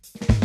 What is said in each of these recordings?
ไม่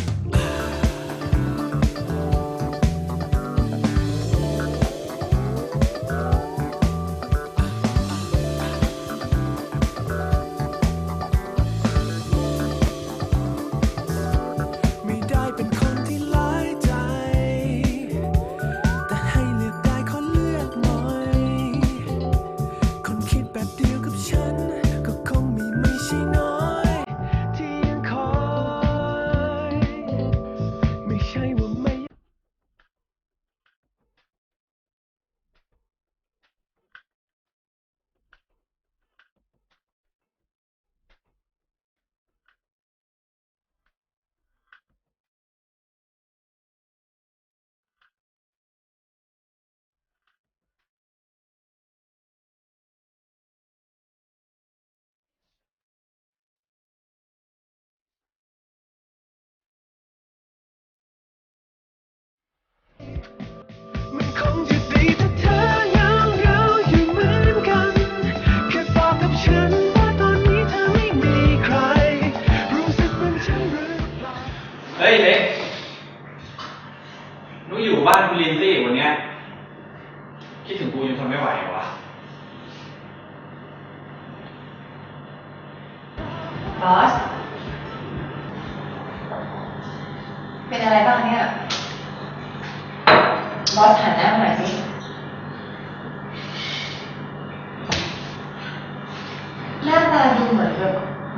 เหมือนแบบ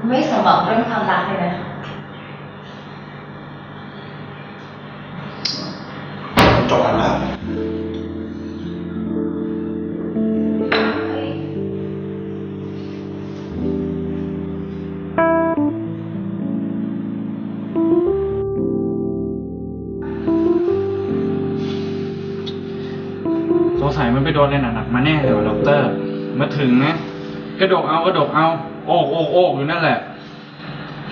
ไม่สมหวังเรื่องความรักเลยนะจบกันแล้วเฮ้ยสงสัยมันไปโดนอะไรหนักๆมาแน่เลยว่ะด็อกเตอร์ มาถึงนะกระดกเอากระดกเอาโอกโอกโอกอยู่นั่นแหละ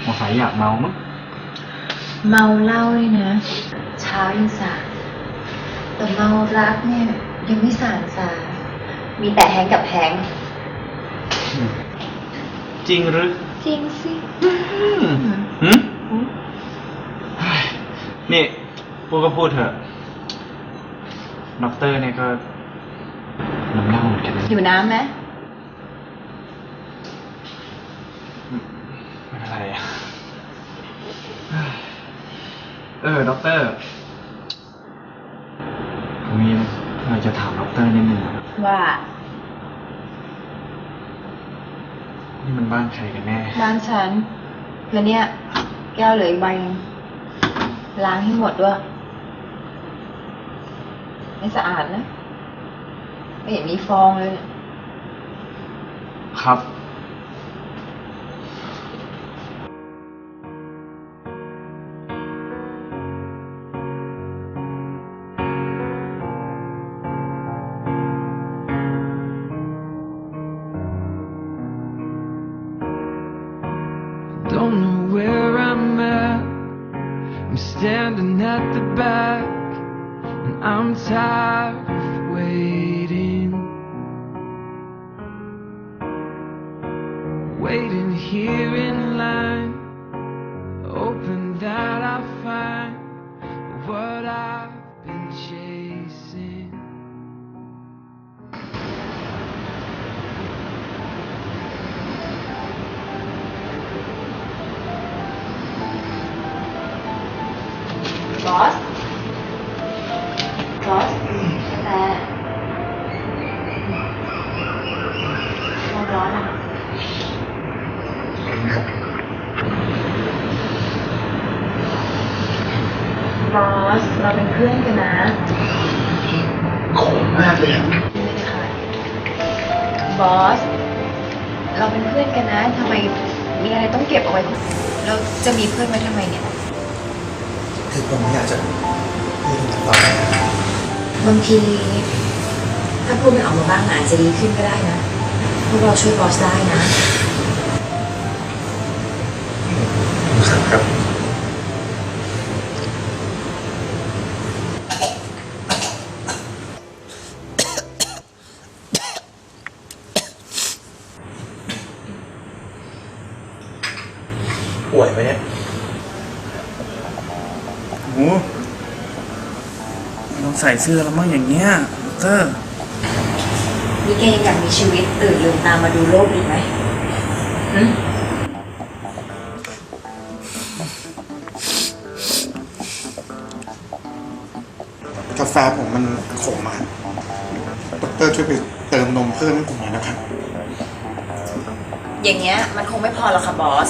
สงสัยอยากเมามั้งเมาเหล้าเลยนะ เช้ายังสายแต่เมารักเนี่ย ยังไม่สานสายมีแต่แฮงกับแฮงจริงหรือ จริงสิหืมเฮ้ยนี่พูดก็พูดเถอะด็อกเตอร์เนี่ยก็น้ำเน่าเหมือนกันนะอยู่น้ำไหมไม่เป็นไรอะ เออ ด็อกเตอร์ผมมีอะไรจะถามด็อกเตอร์นิดนึงอะว่านี่มันบ้านใครกันแน่บ้านฉันแล้วเนี่ย แก้วเหลืออีกใบนึงล้างให้หมดด้วย ไม่สะอาดนะ ไม่เห็นมีฟองเลย ครับ tired นเพื่อนกันนะทำไมมีอะไรต้องเก็บเอาไว้คนเราจะมีเพื่อนไว้ทำไมเนี่ย คือผมอยากจะพูดถึงตอนนี้บางทีถ้าพูดมันออกมาบ้างอาจจะดีขึ้นก็ได้นะ พวกเราช่วยบอสได้นะ ครับ ป่วยไหมเนี่ย โอ้ไม่ต้องใส่เสื้อแล้วมั้งอย่างเงี้ยเตอร์นี่แกยังอยากมีชีวิตตื่นลืมตามาดูโลกอีกไหมหึกาแฟผมมันขมมากดอกเตอรช่วยไปเติมนมเพิ่มให้ผมหน่อยนะครับ อย่างเงี้ยมันคงไม่พอหรอกค่ะบอส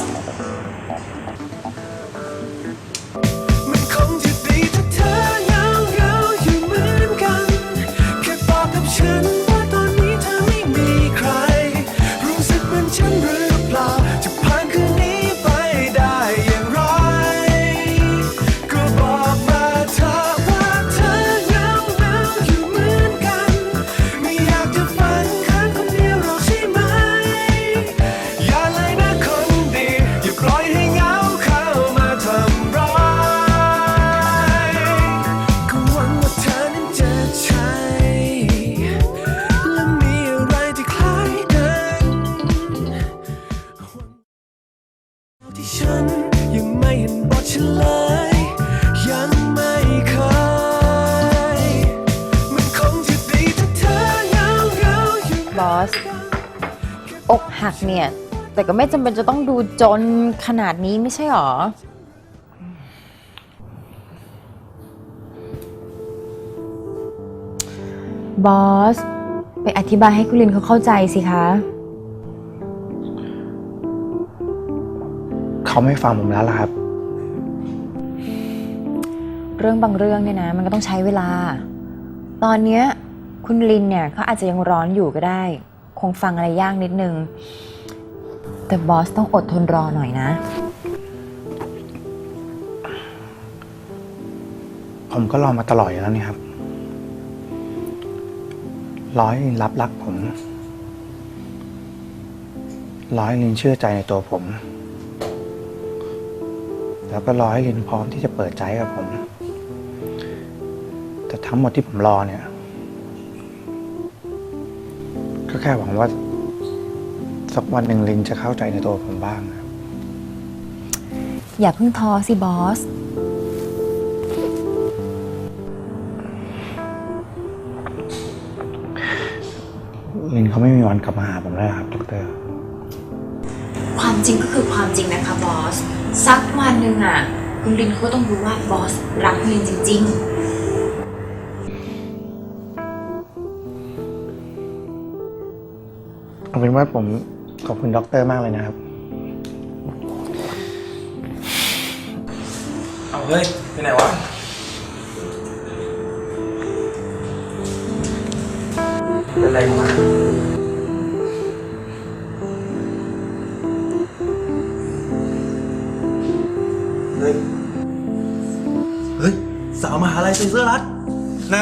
หักเนี่ย แต่ก็ไม่จำเป็นจะต้องดูจนขนาดนี้ไม่ใช่หรอ บอส ไปอธิบายให้คุณลินเขาเข้าใจสิคะ เขาไม่ฟังผมแล้วล่ะครับ เรื่องบางเรื่องเนี่ยนะ มันก็ต้องใช้เวลา ตอนเนี้ยคุณลินเนี่ยเขาอาจจะยังร้อนอยู่ก็ได้ค งฟังอะไรยากนิดนึง แต่บอสต้องอดทนรอหน่อยนะ ผมก็รอมาตลอดอยู่แล้วนี่ครับ ร้อยรับรักผม ร้อยลินเชื่อใจในตัวผม แล้วก็ร้อยลินพร้อมที่จะเปิดใจกับผม แต่ทั้งหมดที่ผมรอเนี่ย ก็แค่หวังว่า สักวันหนึ่งลินจะเข้าใจในตัวผมบ้างครับอย่าเพิ่งท้อสิบอส ลินเขาไม่มีวันกลับมาหาผมแล้วครับดรความจริงก็คือความจริงนะคะบอส สักวันหนึ่งอะ คุณลินเขาก็ต้องรู้ว่าบอสรักคุณลินจริง ๆ เอาเป็นว่าผมขอบคุณด็อกเตอร์มากเลยนะครับ เอาเฮ้ยไปไหนวะ เป็นไรมาเฮ้ย เฮ้ย สาวมหาลัยใส่เสื้อรัดไหน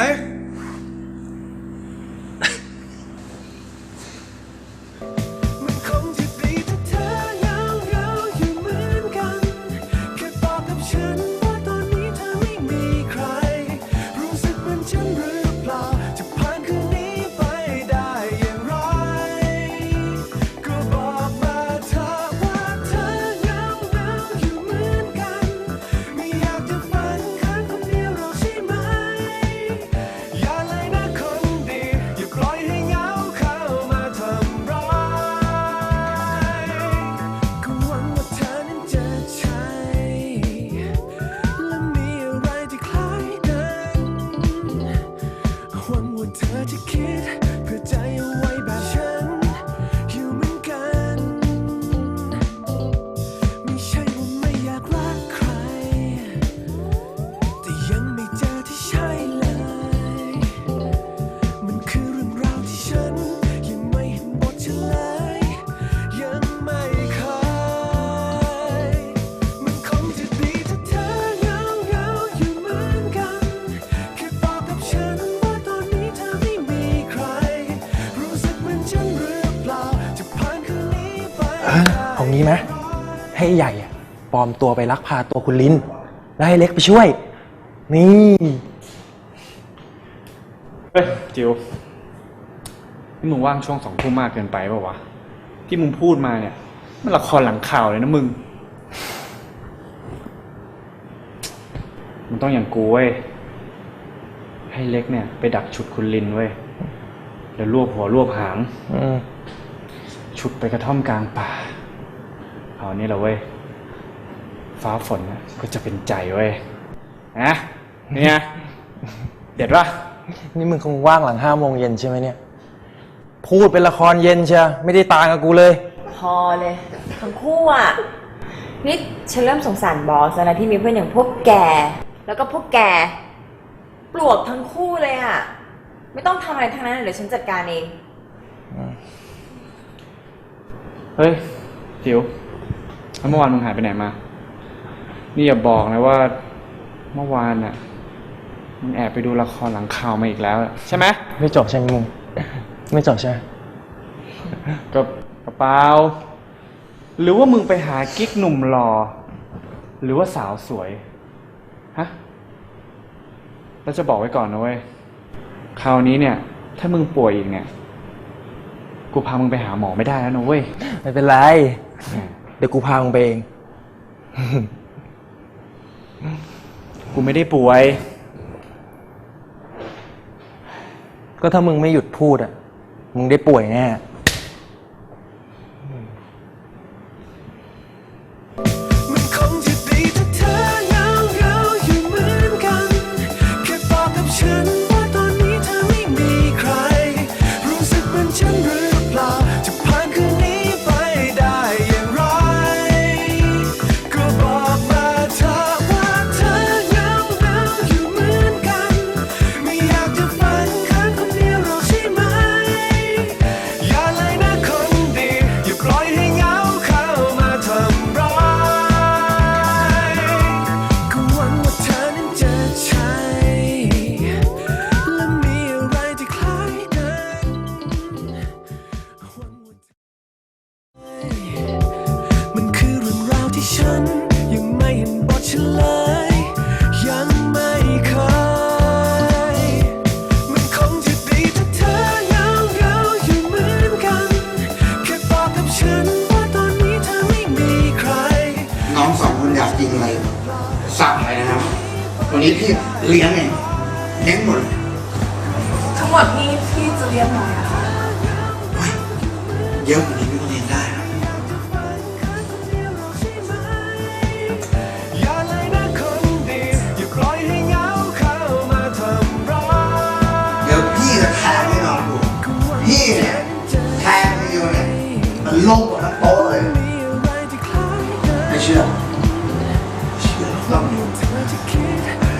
ให้ใหญ่อะปลอมตัวไปลักพาตัวคุณลินแล้วให้เล็กไปช่วย นี่ เฮ้ยจิวนี่มึงว่างช่วงสองทุ่มมากเกินไปเปล่าวะ ที่มึงพูดมาเนี่ย มันละครหลังข่าวเลยนะมึงมันต้องอย่างกูเว้ย ให้เล็กเนี่ย ไปดักฉุดคุณลินเว้ย แล้วรวบหัวรวบหาง อืม ฉุดไปกระท่อมกลางป่า เอานี่แหละเว้ย ฟ้าฝนนะก็จะเป็นใจเว้ยนะเนี่ยเด็ดปะนี่มึงคงว่างหลังห้าโมงเย็นใช่ไหมเนี่ย พูดเป็นละครเย็นเชียไม่ได้ตางกับกูเลย พอเลยทั้งคู่อะ นี่ฉันเริ่มสงสารบอสแล้วนะที่มีเพื่อนอย่างพวกแก แล้วก็พวกแก ปลวกทั้งคู่เลยอะ ไม่ต้องทำอะไรทั้งนั้นเดี๋ยวฉันจัดการเอง เฮ้ยจิ๋ว แล้วเมื่อวานมึงหายไปไหนมา นี่อย่าบอกนะว่า เมื่อวานน่ะมึงแอบไปดูละครหลังข่าวมาอีกแล้ว ใช่ไหมไม่จบใช่ไหมมึงไม่จบใช่ไหมก็กระเป๋าหรือว่ามึงไปหากิ๊กหนุ่มหล่อหรือว่าสาวสวยฮะแล้วจะบอกไว้ก่อนนะเว้ยคราวนี้เนี่ย ถ้ามึงป่วยอีกเนี่ย กูพามึงไปหาหมอไม่ได้แล้วนะเว้ยไม่เป็นไรเดี๋ยวกูพามึงไปเอง กูไม่ได้ป่วย ก็ถ้ามึงไม่หยุดพูดอะ มึงได้ป่วยแน่มันคงจะดีถ้า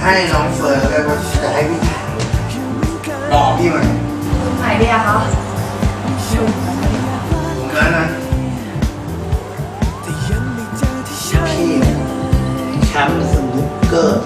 ให้น้องเฟิร์นเลยว่าจะให้พี่แทงอยู่เหมือนกันบอกพี่มันไหนดีอะคะผมแล้วนะแต่ยังไม่เจอที่ใช่พี่เนี่ยแชมป์สนุกเกอร์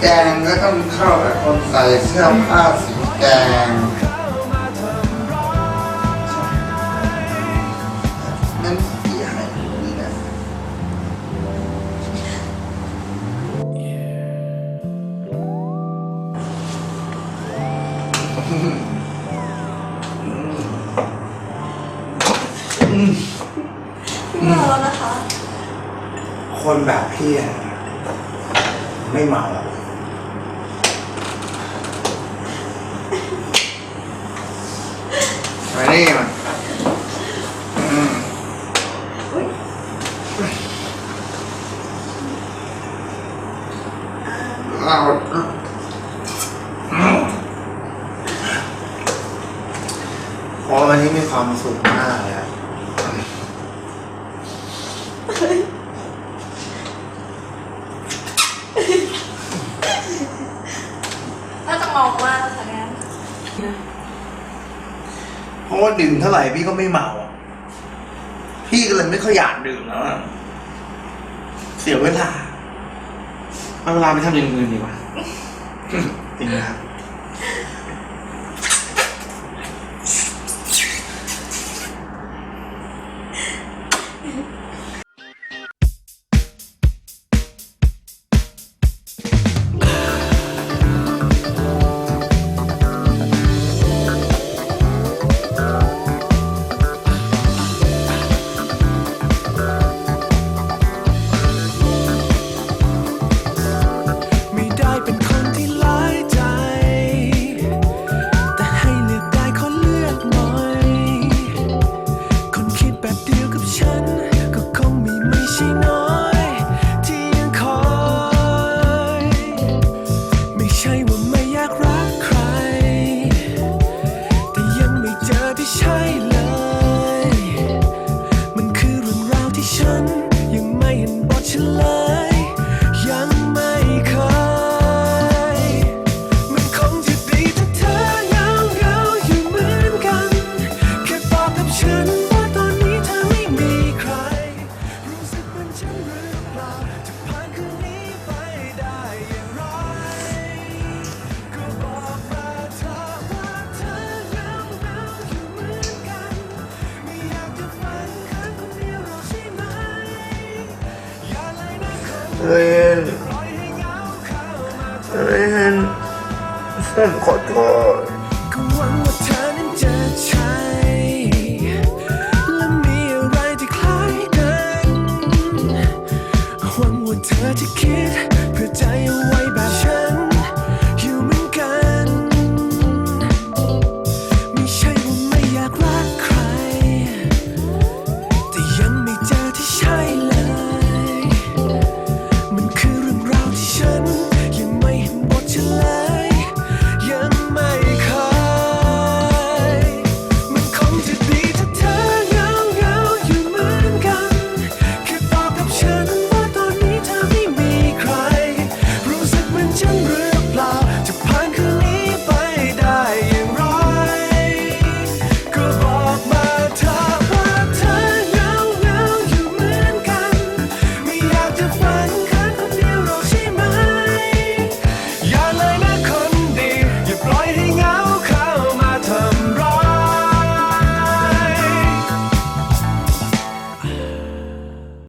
แดงก็ต้องเข้ากับคนใส่เสื้อผ้าสีแดง เลยไม่ค่อยอยากดื่มแล้วอะเสียเวลาเอาเวลาไปทำอย่างอื่นดีกว่าจริงนะครับ